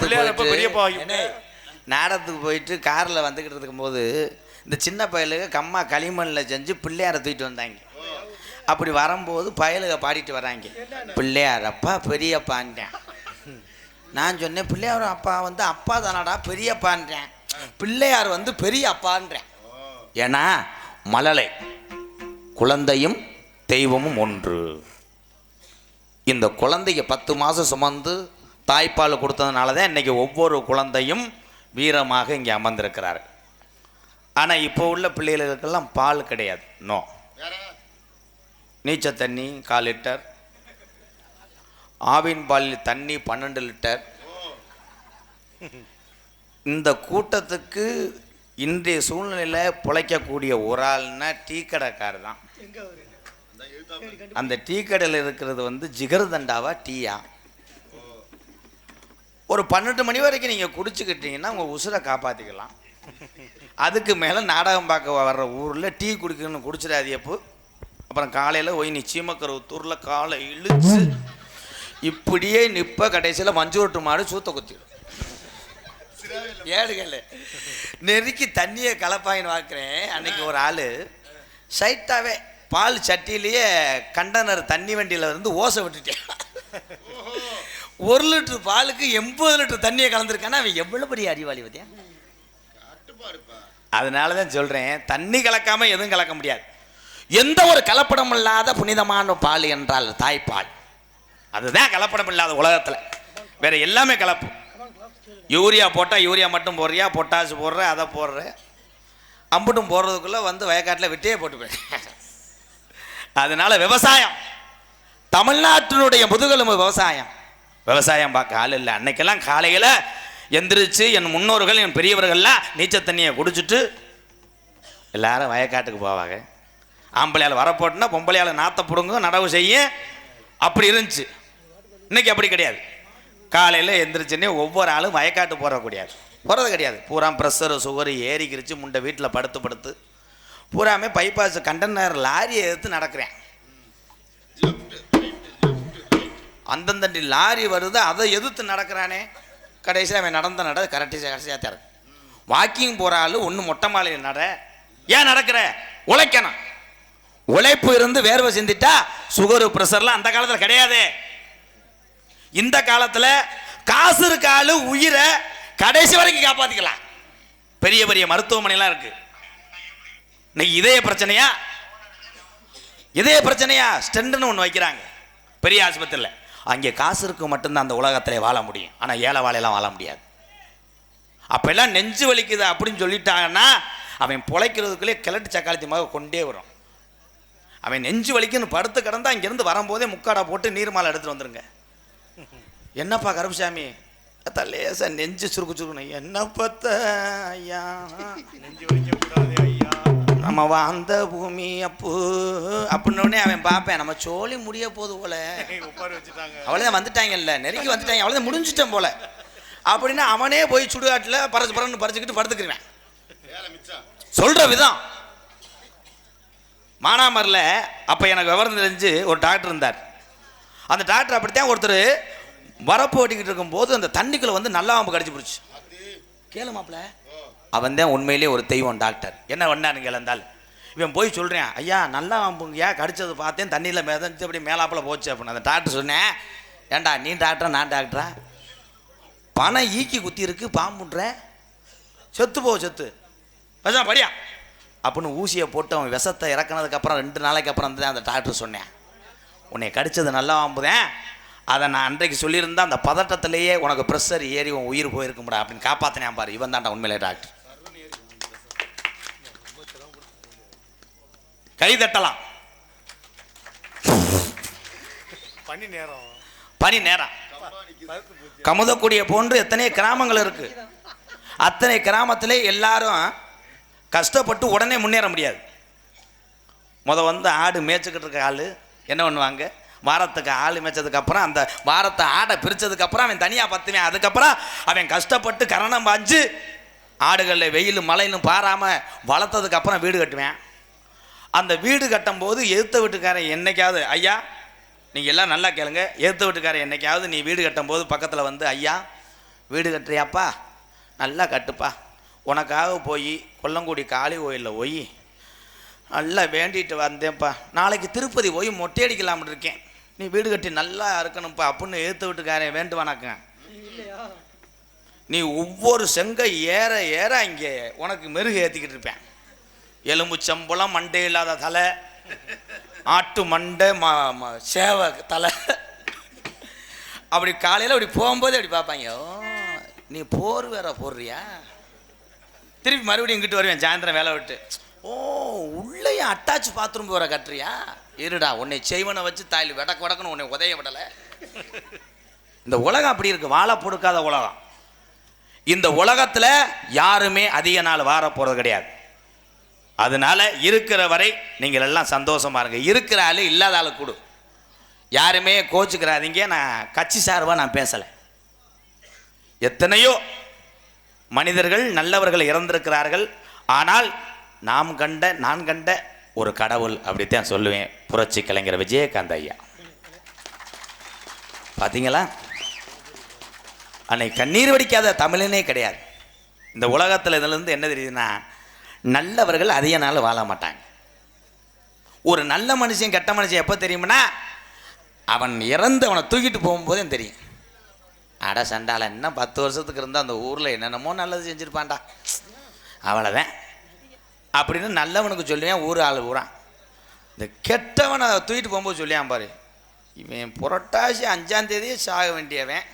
பிள்ளையார் எப்ப போயிட்டு காரில் வந்துக்கிட்டு இருக்கும்போது இந்த சின்ன பயலுக கம்மா களிமண்ணில் செஞ்சு பிள்ளையாரை தூக்கிட்டு வந்தாங்க. அப்படி வரும்போது பயலுக பாடிட்டு வராங்க. பிள்ளையார் அப்பா பெரியப்பான்ட்டேன் நான் சொன்னேன் பிள்ளையார் அப்பா வந்து அப்பா தானடா பெரியப்பான்றேன். பிள்ளையார் வந்து பெரிய அப்பான்றேன். ஏன்னா மழலை குழந்தையும் தெய்வமும் ஒன்று. இந்த குழந்தைக்கு பத்து மாதம் சுமந்து தாய்ப்பால் கொடுத்ததுனால தான் இன்றைக்கி ஒவ்வொரு குழந்தையும் வீரமாக இங்கே அமர்ந்திருக்கிறார். ஆனால் இப்போ உள்ள பிள்ளைகளுக்கெல்லாம் பால் கிடையாது. நோ. நீச்சல் தண்ணி கால் லிட்டர். ஆவின் பாலில் தண்ணி பன்னெண்டு லிட்டர். இந்த கூட்டத்துக்கு இன்றைய சூழ்நிலையில் பிழைக்கக்கூடிய ஒரு ஆள்னா டீ கடைக்கார் தான் அந்த டீ கடையில் இருக்கிறது வந்து ஜிகர்தண்டாவா டீயா? ஒரு பன்னெண்டு மணி வரைக்கும் நீங்கள் குடிச்சுக்கிட்டீங்கன்னா உங்கள் உசுரை காப்பாற்றிக்கலாம் அதுக்கு மேலே நாடகம் பார்க்க வர்ற ஊரில் டீ குடிக்கணும்னு குடிச்சிடாதியப்போ அப்புறம் காலையில் போய் நீ தூரில் காலை இழுச்சு இப்படியே நிற்ப கடைசியில் மஞ்சோட்டு மாடு சூத்த குத்திடும். ஏடுகள் நெருக்கி தண்ணியை கலப்பாயின்னு பார்க்குறேன். அன்னைக்கு ஒரு ஆள். சைட்டாகவே பால் சட்டியிலேயே கண்டனர் தண்ணி வண்டியில் இருந்து ஓசை விட்டுட்டேன். ஒரு லிட்டர் பாலுக்கு எண்பது லிட்டர் தண்ணியை கலந்துருக்கானா? அவன் எவ்வளோ பெரிய அறிவாளி பத்தியா? அதனால தான் சொல்கிறேன் தண்ணி கலக்காமல் எதுவும் கலக்க முடியாது. எந்த ஒரு கலப்படம் இல்லாத புனிதமான பால் என்றால் தாய்ப்பால். அதுதான் கலப்படம் இல்லாத உலகத்தில். வேற எல்லாமே கலப்பு. யூரியா போட்டால் யூரியா மட்டும் போடுறியா? பொட்டாசு போடுற அதை போடுற. அம்புட்டும் போடுறதுக்குள்ளே வந்து வயக்காட்டில் வெட்டியே போட்டு அதனால விவசாயம். தமிழ்நாட்டினுடைய முதுகெலும்பு விவசாயம். விவசாயம் பார்க்க ஆள் இல்லை. அன்னைக்கெல்லாம் காலையில் எந்திரிச்சு என் முன்னோர்கள் என் பெரியவர்கள்லாம் நீச்சல் தண்ணியை குடிச்சிட்டு எல்லாரும் வயக்காட்டுக்கு போவாங்க. ஆம்பளையால் வரப்போட்டுனா பொம்பளையால் நாற்ற பிடுங்க நடவு செய்ய அப்படி இருந்துச்சு. இன்னைக்கு அப்படி கிடையாது. காலையில் எந்திரிச்சுன்னே ஒவ்வொரு ஆளும் வயக்காட்டு போகிற கூடியாது. போகிறது கிடையாது. பூரா ப்ரெஷரு சுகரு ஏறிக்கிருச்சு. முண்டை வீட்டில் படுத்து படுத்து. பூராமே பைபாஸ் கண்டெய்னர் லாரியை எடுத்து நடக்கிறேன். அந்தந்தண்டி லாரி வருது அதை எதிர்த்து நடக்கிறானே. கடைசியில் அவன் நடந்த நட கரெக்டி கடைசியாக திறக்கு வாக்கிங் போகிற ஆள் ஒன்று மொட்டை மாலையில் நட. ஏன் நடக்கிற? உழைக்கணும். உழைப்பு இருந்து வேர்வை சிந்திட்டா சுகரு ப்ரெஷர்லாம் அந்த காலத்தில் கிடையாது. இந்த காலத்தில் காசு இருக்க உயிரை கடைசி வரைக்கும் காப்பாற்றிக்கலாம் பெரிய பெரிய மருத்துவமனைலாம் இருக்கு. இன்னைக்கு இதய பிரச்சனையா? இதய பிரச்சனையா? ஸ்டெண்டுன்னு ஒன்று வைக்கிறாங்க. பெரிய ஆஸ்பத்திரியில். அங்கே காசு இருக்கு மட்டும்தான் அந்த உலகத்தில் வாழ முடியும். ஆனால் ஏழை வாழையெல்லாம் வாழ முடியாது. அப்போல்லாம் நெஞ்சு வலிக்குது அப்படின்னு சொல்லிட்டாங்கன்னா அவன் பிழைக்கிறதுக்குள்ளே கிழட்டு சக்காலத்தியமாக கொண்டே வரும். அவன் நெஞ்சு வலிக்குன்னு படுத்து கிடந்தா இங்கேருந்து வரும்போதே முக்காடா போட்டு நீர்மாலை எடுத்துகிட்டு வந்துருங்க. என்னப்பா கருப்புசாமி? அத்தா லேசா நெஞ்சு சுருக்கு சுருக்கணும் என்ன பத்த ஐயா? நெஞ்சு வலிக்க கூடாது ஐயா. நம்ம வாழ்ந்த பூமி அப்பு அப்படின்னோடனே அவன் பார்ப்பேன் நம்ம சோழி முடிய போகுது போல. அவ்வளோதான் வந்துட்டாங்கல்ல நெருங்கி வந்துட்டாங்க அவ்வளோதான் முடிஞ்சிட்டேன் போல. அப்படின்னு அவனே போய் சுடுகாட்டில் பறச்சு பறன்னு பறிச்சுக்கிட்டு படுத்துக்கிறேன் சொல்கிற விதம். மானாமரில் அப்போ எனக்கு விவரம் தெரிஞ்சு ஒரு டாக்டர் இருந்தார். அந்த டாக்டர் அப்படித்தான் ஒருத்தர் வரப்பு ஓட்டிக்கிட்டு இருக்கும்போது அந்த தண்ணிக்குள்ளே வந்து நல்லா பாம்பு கடிச்சு பிடிச்சி. கேளு மாப்பிள்ள. அவன் தான் உண்மையிலேயே ஒரு தெய்வம் டாக்டர் என்ன பண்ணான்னு இழந்தால் இவன் போய் சொல்கிறேன் ஐயா நல்லா பாம்புங்கய்யா கடிச்சது பார்த்தேன் தண்ணியில் மிதந்து அப்படி மேலாப்பில் போச்சு அப்படின்னு. அந்த டாக்டர் சொன்னேன் ஏன்டா நீ டாக்டரா நான் டாக்டரா பணம் ஈக்கி குத்தி இருக்கு பாம்புன்ற? செத்து போ செத்து. பசா படியா. அப்படின்னு ஊசியை போட்டு அவன் விஷத்தை இறக்குனதுக்கப்புறம் ரெண்டு நாளைக்கு அப்புறம் தான் அந்த டாக்டர் சொன்னேன் உன்னை கடிச்சது நல்லா வாம்புதேன் அதை நான் அன்றைக்கு சொல்லியிருந்தா அந்த பதட்டத்திலேயே உனக்கு ப்ரெஷர் ஏறி உன் உயிர் போயிருக்கும்டா அப்படின்னு காப்பாற்றினேன் பாரு. இவன் தான்டா உண்மையிலே டாக்டர் கை தட்டலாம். பனி நேரம். பனி நேரம். கமுதக்குடிய போன்று எத்தனை கிராமங்கள் இருக்கு. அத்தனை கிராமத்திலே எல்லாரும் கஷ்டப்பட்டு உடனே முன்னேற முடியாது. முத வந்து ஆடு மேய்ச்சிக்கிட்டு இருக்க ஆள் என்ன பண்ணுவாங்க? வாரத்துக்கு ஆள் மேய்ச்சதுக்கு அப்புறம் அந்த வாரத்தை ஆடை பிரிச்சதுக்கு அப்புறம் அவன் தனியாக பத்துவேன். அதுக்கப்புறம் அவன் கஷ்டப்பட்டு கரணம் பாஞ்சு ஆடுகளில் வெயில் மழைன்னு பாராமல் வளர்த்ததுக்கு அப்புறம் வீடு கட்டுவேன். அந்த வீடு கட்டும்போது எதிர்த்த வீட்டுக்காரன் என்னைக்காவது ஐயா நீங்கள் எல்லாம் நல்லா கேளுங்க. எதிர்த்த வீட்டுக்காரன் என்னைக்காவது நீ வீடு கட்டும்போது பக்கத்தில் வந்து ஐயா வீடு கட்டுறியாப்பா? நல்லா கட்டுப்பா. உனக்காக போய் கொல்லங்குடி காளி கோயிலில் போய் நல்லா வேண்டிட்டு வந்தேன்ப்பா. நாளைக்கு திருப்பதி போய் மொட்டை அடிக்கலாம்னு இருக்கேன். நீ வீடு கட்டி நல்லா இருக்கணும்ப்பா அப்படின்னு ஏற்று வீட்டுக்காரன் வேண்டுவானாக்க நீ ஒவ்வொரு செங்கை ஏற ஏற இங்கே உனக்கு மெருகு ஏற்றிக்கிட்டு இருப்பேன். எலும்புச்சம்பளம் மண்டை இல்லாத தலை ஆட்டு மண்டை மா ம- சேவை தலை. அப்படி காலையில் அப்படி போகும்போது அப்படி பார்ப்பாங்க. ஓ நீ போர் வேற போடுறியா? திருப்பி மறுபடியும் இங்கிட்டு வருவேன் சாயந்தரம் வேலை விட்டு. ஓ உள்ளேயும் அட்டாச் பாத்ரூம் போகிற கட்டுறியா? இருடா உன்னை செய்வனை வச்சு தாயில் விடக்கு வடக்குன்னு உன்னை உதய விடலை. இந்த உலகம் அப்படி இருக்கு வாழ பொடுக்காத உலகம். இந்த உலகத்தில் யாருமே அதிக நாள் வார போகிறது கிடையாது. அதனால இருக்கிற வரை நீங்கள் எல்லாம் சந்தோஷமா இருங்க. இருக்கிற ஆளு இல்லாத ஆளு கொடு. யாருமே கோச்சுக்கிறாதீங்க. நான் கட்சி சார்பாக நான் பேசலை. எத்தனையோ மனிதர்கள் நல்லவர்கள் இறந்திருக்கிறார்கள். ஆனால் நாம் கண்ட நான் கண்ட ஒரு கடவுள் அப்படித்தான் சொல்லுவேன். புரட்சி கலைஞர் விஜயகாந்த் ஐயா. பார்த்தீங்களா அன்னைக்கு கண்ணீர் வடிக்காத தமிழனே கிடையாது. இந்த உலகத்தில் இதுலேருந்து என்ன தெரியுதுன்னா நல்லவர்கள் அதிக நாள் வாழ மாட்டாங்க. ஒரு நல்ல மனுஷன் கெட்ட மனுஷன் எப்போ தெரியும்னா அவன் இறந்து அவனை தூக்கிட்டு போகும்போதே தெரியும். அட சண்டால என்ன பத்து வருஷத்துக்கு இருந்தால் அந்த ஊரில் என்னென்னமோ நல்லது செஞ்சுருப்பான்டா. அவ்வளோதான் அப்படின்னு நல்லவனுக்கு சொல்லுவேன் ஊர் ஆள் ஊறான் இந்த கெட்டவனை தூக்கிட்டு போகும்போது சொல்லியான் பாரு இவன் புரட்டாசி அஞ்சாம் தேதியே சாக வேண்டியவன்.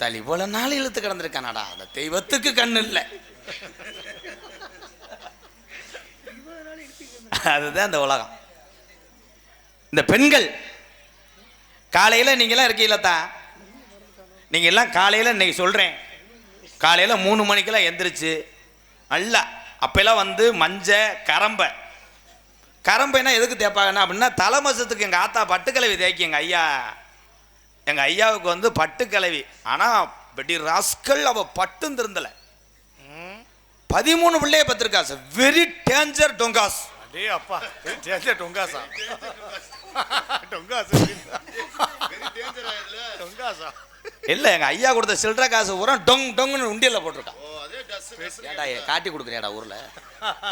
தலி போல நாள் இழுத்து கிடந்திருக்கானாடா. அந்த தெய்வத்துக்கு கண்ணு இல்லை. அதுதான் இந்த உலகம். இந்த பெண்கள் காலையில் நீங்களாம் இருக்கீங்களா தான் நீங்கள் எல்லாம் காலையில் இன்னைக்கு சொல்கிறேன் காலையில் மூணு மணிக்கெல்லாம் எந்திரிச்சு நல்லா அப்போல்லாம் வந்து மஞ்சை கரம்பை. கரம்பைனா எதுக்கு தேய்ப்பாங்கன்னா அப்படின்னா தலைமசத்துக்கு எங்கள் ஆத்தா பட்டுக்கிழவி தேய்க்கும் எங்கள் ஐயா. எங்கள் ஐயாவுக்கு வந்து பட்டுக்கிழவி ஆனால் பெட்டி ராஸ்கல் அவள் பட்டும் திருந்தலை ம். பதிமூணு பிள்ளைய பத்திருக்கா சார் வெரி டேஞ்சர் டொங்காஸ் அடே அப்பா தெரிஞ்ச டொங்காசா? டொங்காசா டொங்காசா. இல்லை எங்கள் ஐயா கொடுத்த சில்லற காசு பூரா டொங் டொங்குன்னு உண்டியலில் போட்டிருக்கான். ஏன்டா ஏ- காட்டி கொடுக்குறியாடா ஊரில்?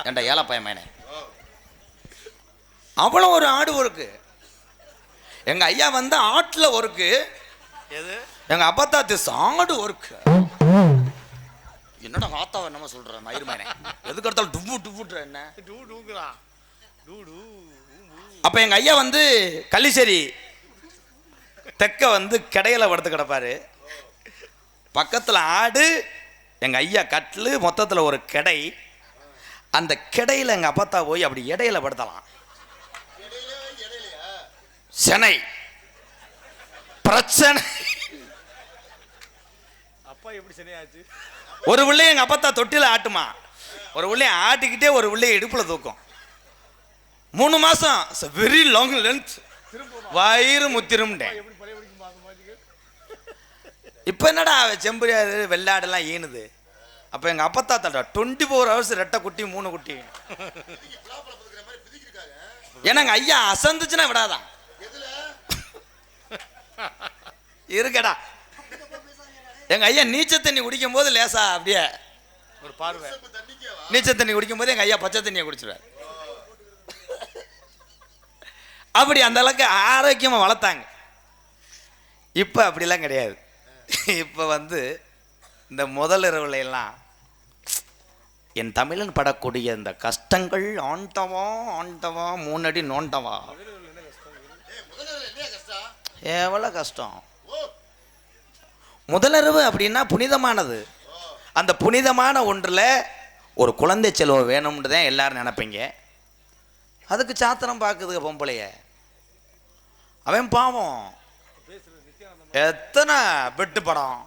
ஏன்டா ஏலப்பாய மேனே? அவ்வளோ ஒரு ஆடு ஒர்க்கு. எங்கள் ஐயா வந்து ஆட்டில் ஒர்க்கு. எது? எங்கள் அப்பத்தா திஸ் ஆடு ஒர்க்கு. என்னடா ஆத்தாவை என்னமோ சொல்கிற மயிர் மேனே? எதுக்கு எடுத்தாலும் டுப்பு டுப்புன்ற என்ன? டூ டூங்கிறான் டூ டூ அப்போ எங்கள் ஐயா வந்து கள்ளிச்சேரி தெக்க வந்து கடையில் படுத்து கிடப்பாரு. பக்கத்தில் ஆடு எங்கள் ஐயா கட்டில் மொத்தத்தில் ஒரு கடை. அந்த கிடையில் எங்கள் அப்பத்தா போய் அப்படி இடையில படுத்தலாம். சென்னை. பிரச்சனை. அப்பா எப்படி சரியாச்சு ஒரு பிள்ளை எங்கள் அப்பத்தா தொட்டில ஆட்டுமா. ஒரு பிள்ளைய ஆட்டிக்கிட்டே ஒரு பிள்ளைய இடுப்பில் தூக்கும். மூணு மாதம் வெரி லாங் லென்த் வயிறு முத்திரும்ட்டேன் இப்போ என்னடா செம்பரியாது வெள்ளாடெல்லாம் ஈனுது? அப்போ எங்கள் அப்பத்தா தட்டா டுவெண்ட்டி ஃபோர் ஹவர்ஸ் ரெட்டை குட்டி மூணு குட்டி. ஏன்னா எங்கள் ஐயா அசந்துச்சுன்னா விடாதான். இருக்கடா எங்கள் ஐயா நீச்சல் தண்ணி குடிக்கும் போது லேசா அப்படியே. ஒரு பார்வை. நீச்சல் தண்ணி குடிக்கும் போது எங்கள் ஐயா பச்சை தண்ணியை குடிச்சிருவார். அப்படி அந்த அளவுக்கு ஆரோக்கியமாக வளர்த்தாங்க. இப்போ அப்படிலாம் கிடையாது. இப்போ வந்து இந்த முதல் இரவுல எல்லாம் என் தமிழன் படக்கூடிய இந்த கஷ்டங்கள் ஆண்டவா ஆண்டவா மூணடி நோண்டவா? எவ்வளோ கஷ்டம். முதலிரவு அப்படின்னா புனிதமானது. அந்த புனிதமான ஒன்றில் ஒரு குழந்தை செல்வம் வேணும்னு தான் எல்லாரும் நினைப்பீங்க. அதுக்கு சாத்திரம் பார்க்குதுங்க பொம்பளைய. அவன் பாவம். எத்தனை பெட்டு படம்?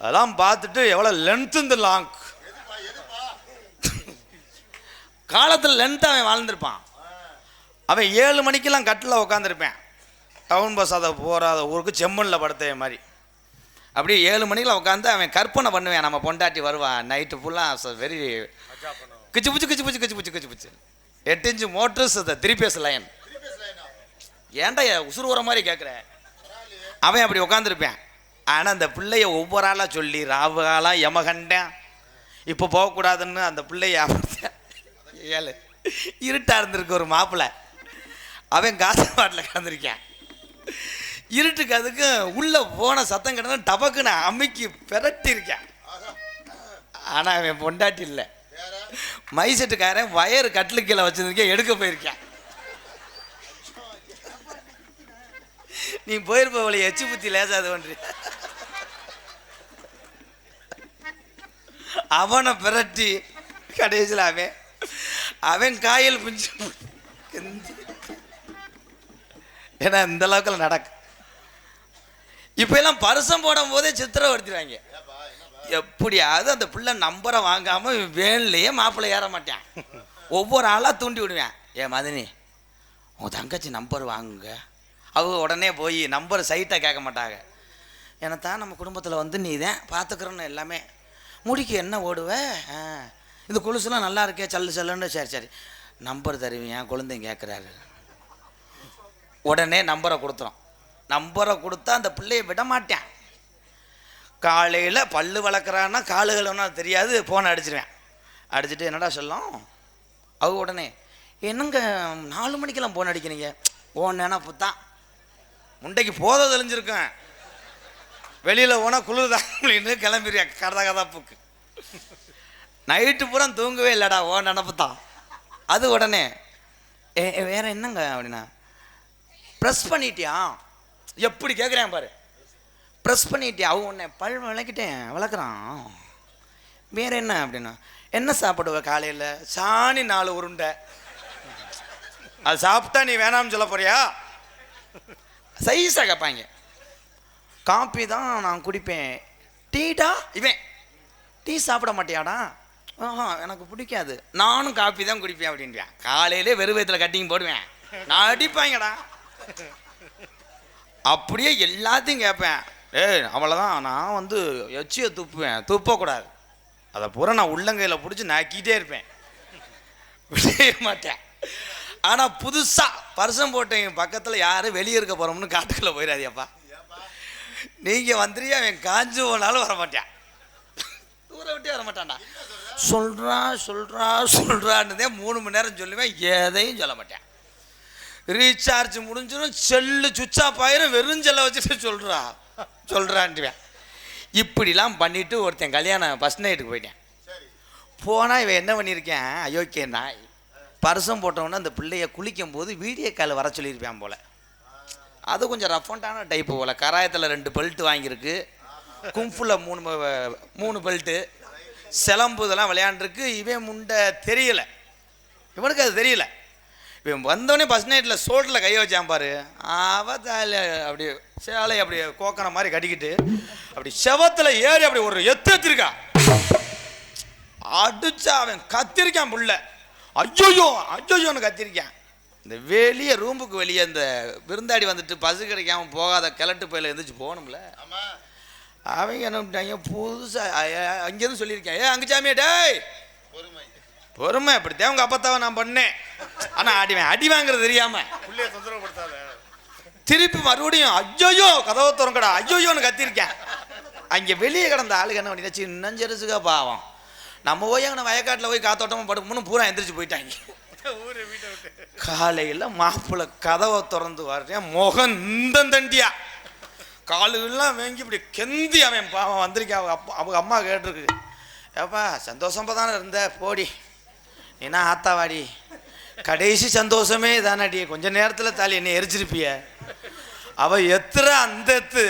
அதெல்லாம் பார்த்துட்டு எவ்வளோ லென்த் இந்த லாங் காலத்தில் லென்த் அவன் வாழ்ந்திருப்பான். அவன் ஏழு மணிக்கெல்லாம் கட்டில் உட்காந்துருப்பேன் டவுன் பஸ் அதை போகாத ஊருக்கு செம்மண்ணில் படுத்த மாதிரி. அப்படியே ஏழு மணிக்கெல்லாம் உட்காந்து அவன் கற்பனை பண்ணுவேன். நம்ம பொண்டாட்டி வருவான் நைட்டு ஃபுல்லாக வெரி கிச்சு புச்சு கிச்சு புச்சு கிச்சு புச்சு கிச்சு புச்சு. எட்டு inch motors three phase line ஏன்டா உசுறு வர மாதிரி கேட்குற அவன் அப்படி உட்காந்துருப்பேன் ஆனால் அந்த பிள்ளைய ஒவ்வொரு ஆளாக சொல்லி ராவுகாலாம் எமகண்டேன். இப்போ போகக்கூடாதுன்னு அந்த பிள்ளைய ஏழு. இருட்டாக இருந்திருக்கு ஒரு மாப்பிள்ளை அவன் காசு பாட்டில் கலந்துருக்கேன். இருட்டுக்கு அதுக்கும் உள்ளே போன சத்தம் கிடந்து டபக்குன்னு அமைக்கி பெரட்டியிருக்கேன் ஆனால் அவன் பொண்டாட்டி இல்லை. மைசெட்டுக்காரன் வயறு கட்டிலு கீழே வச்சுருக்கேன் எடுக்க போயிருக்கேன். நீ போயிருப்ப அவளை எச்சு புத்தி லேசாது ஒன்று. அவனை பிரட்டி கடைசியில் அவன் அவன் காயல் பிஞ்சு ஏன்னா இந்த அளவுக்குல நடக்கும் இப்போ எல்லாம் பரிசம் போடும் போதே சித்திரவடுத்திடுவாங்க எப்படியாவது அந்த பிள்ளை நம்பரை வாங்காம வேன்லயே மாப்பிள்ளை ஏற மாட்டான். ஒவ்வொரு ஆளாக தூண்டி விடுவேன். ஏ மதினி உன் தங்கச்சி நம்பர் வாங்குங்க. அவங்க உடனே போய் நம்பர் சைட்டாக கேட்க மாட்டாங்க. தான் நம்ம குடும்பத்தில் வந்து நீ தான் பார்த்துக்கிறோன்னு எல்லாமே. முடிக்கு என்ன ஓடுவ? இந்த கொலுசுலாம் நல்லா இருக்கே சல்லு சல்லுன்னு. சரி சரி. நம்பர் தருவீங்க குழந்தைங்க கேட்குறாரு உடனே நம்பரை கொடுத்துரும் நம்பரை கொடுத்தா அந்த பிள்ளையை விட மாட்டேன். காலையில் பல்லு வளர்க்குறான்னா காலுகள் ஒன்றும் தெரியாது ஃபோனை அடிச்சிருவேன். அடிச்சுட்டு என்னடா சொல்லும்? அவங்க உடனே என்னங்க நாலு மணிக்கெல்லாம் ஃபோன் அடிக்கிறீங்க? ஓ நினப்பு தான் முண்டைக்கு போத தெளிஞ்சிருக்கேன் வெளியில் போனால் குளிர்தான் அப்படின்னு கிளம்பிடுறியா கதா கதாப்புக்கு நைட்டு பூரா தூங்கவே இல்லைடா ஓ நினப்பு தான் அது உடனே ஏ ஏ, வேற என்னங்க? அப்படின்னா ப்ரெஸ் பண்ணிட்டியா? எப்படி கேட்குறேன் பாரு. ப்ரெஸ் பண்ணிட்டியா? அவன் உன்னை பல் விளக்கிட்டேன் வளர்க்குறான் வேற என்ன? அப்படின்னா என்ன சாப்பிடுவ காலையில்? சாணி நாலு உருண்டை. அது சாப்பிட்டா நீ வேணாம்னு சொல்ல போறியா? சைஸாக கேட்பாங்க காப்பி தான் நான் குடிப்பேன். டீடா? இவன். டீ சாப்பிட மாட்டியாடா? ஆஹா எனக்கு பிடிக்காது. நானும் காப்பி தான் குடிப்பேன் அப்படின்வேன் காலையிலே வெறும் வயிற்றுல கட்டிங் போடுவேன். நான் அடிப்பாங்கடா. அப்படியே எல்லாத்தையும் கேட்பேன். ஏய் அவ்வளோதான் நான் வந்து எச்சியை துப்புவேன். துப்பக்கூடாது. அதை பூரா நான் உள்ளங்கையில் பிடிச்சி நாக்கிட்டே இருப்பேன். விடவே மாட்டேன். ஆனால் புதுசாக பரிசம் போட்டவங்க பக்கத்தில் யாரும் வெளியே இருக்க போகிறோம்னு காட்டுக்குள்ளே போயிடாதியப்பா நீங்கள் வந்துறியா அவன் காஞ்சு போனாலும் வர மாட்டான் தூர விட்டே வர மாட்டான்டா. சொல்கிறா சொல்கிறா சொல்கிறான்னதே மூணு மணி நேரம் சொல்லுவேன் எதையும் சொல்ல மாட்டேன். ரீசார்ஜ் முடிஞ்சிடும் செல்லு சுவிட்ச் ஆஃப் ஆயிரும் வெறும் செல்லை வச்சுட்டு சொல்கிறா சொல்கிறான்ட்டுவேன் இப்படிலாம் பண்ணிவிட்டு ஒருத்தன் கல்யாணம் ஃபஸ்ட் நைட்டுக்கு போயிட்டேன். போனால் இவன் என்ன பண்ணியிருக்கேன்? அயோக்கிய நாய் பரிசம் போட்டவொன்னே அந்த பிள்ளைய குளிக்கும் போது வீடியோ கால் வர சொல்லியிருப்பான் போல். அது கொஞ்சம் ரஃபண்டான டைப்பு போல். கராயத்தில் ரெண்டு பெல்ட் வாங்கியிருக்கு. கும்ஃபுல மூணு மூணு பெல்ட்டு சிலம்பு இதெல்லாம் விளையாண்டுருக்கு. இவன் முண்டை தெரியல. இவனுக்கு அது தெரியல. இவன் வந்தோடனே ஃபஸ்ட் நைட்டில் சோட்டில் கை வச்சான் பாரு. அவ அப்படி சேலை அப்படி கோக்கன மாதிரி கட்டிக்கிட்டு அப்படி செவத்தில் ஏறி அப்படி ஒரு எத்து எத்திருக்கான். அடிச்சா அவன் கத்திருக்கான் புள்ள. ஐயோயோ ஐயோயோன்னு கத்திருக்கான். இந்த வெளியே ரூமுக்கு வெளியே இந்த விருந்தாடி வந்துட்டு பசு கிடைக்காம போகாத கிழட்டு பையில எழுந்திரிச்சு போகணும்ல. அவங்க என்ன பண்ணிட்டாங்க புதுசாக அங்கேருந்து சொல்லியிருக்கேன். ஏ அங்குச்சாமியே டேய்! பொறுமை. இப்படித்தான் உங்கள் அப்பத்தாவை நான் பண்ணேன். ஆனால் அடிவேன் அடி வாங்குறது தெரியாம. புள்ளைய தொந்தரவுப்படுத்தாத திருப்பி மறுபடியும் ஐயோயோ கதவை திறங்கடா ஐயோயோன்னு கத்திருக்கேன். அங்கே வெளியே கிடந்த ஆளுங்க என்ன பண்ணி சின்னஞ்செருசுக்கா பாவம். நம்ம போய் அங்கே வயக்காட்டில் போய் காத்தோட்டமாக படுக்கணும்னு பூரா எந்திரிச்சு போயிட்டாங்க. காலையில் மாப்பிள்ளை கதவை திறந்து வர்றேன். முகம் இந்த தண்டியா. காலுகள்லாம் வாங்கி இப்படி கெந்தி அவன் பாவம் வந்திருக்கேன் அவங்க அப்பா அவங்க அம்மா கேட்டிருக்கு. ஏப்பா சந்தோஷமா தானே இருந்த? போடி. என்ன ஆத்தாவாடி? கடைசி சந்தோஷமே தானடி கொஞ்ச நேரத்தில் தாலி என்னை எரிச்சிருப்பிய. அவ எத்துற அந்த எத்து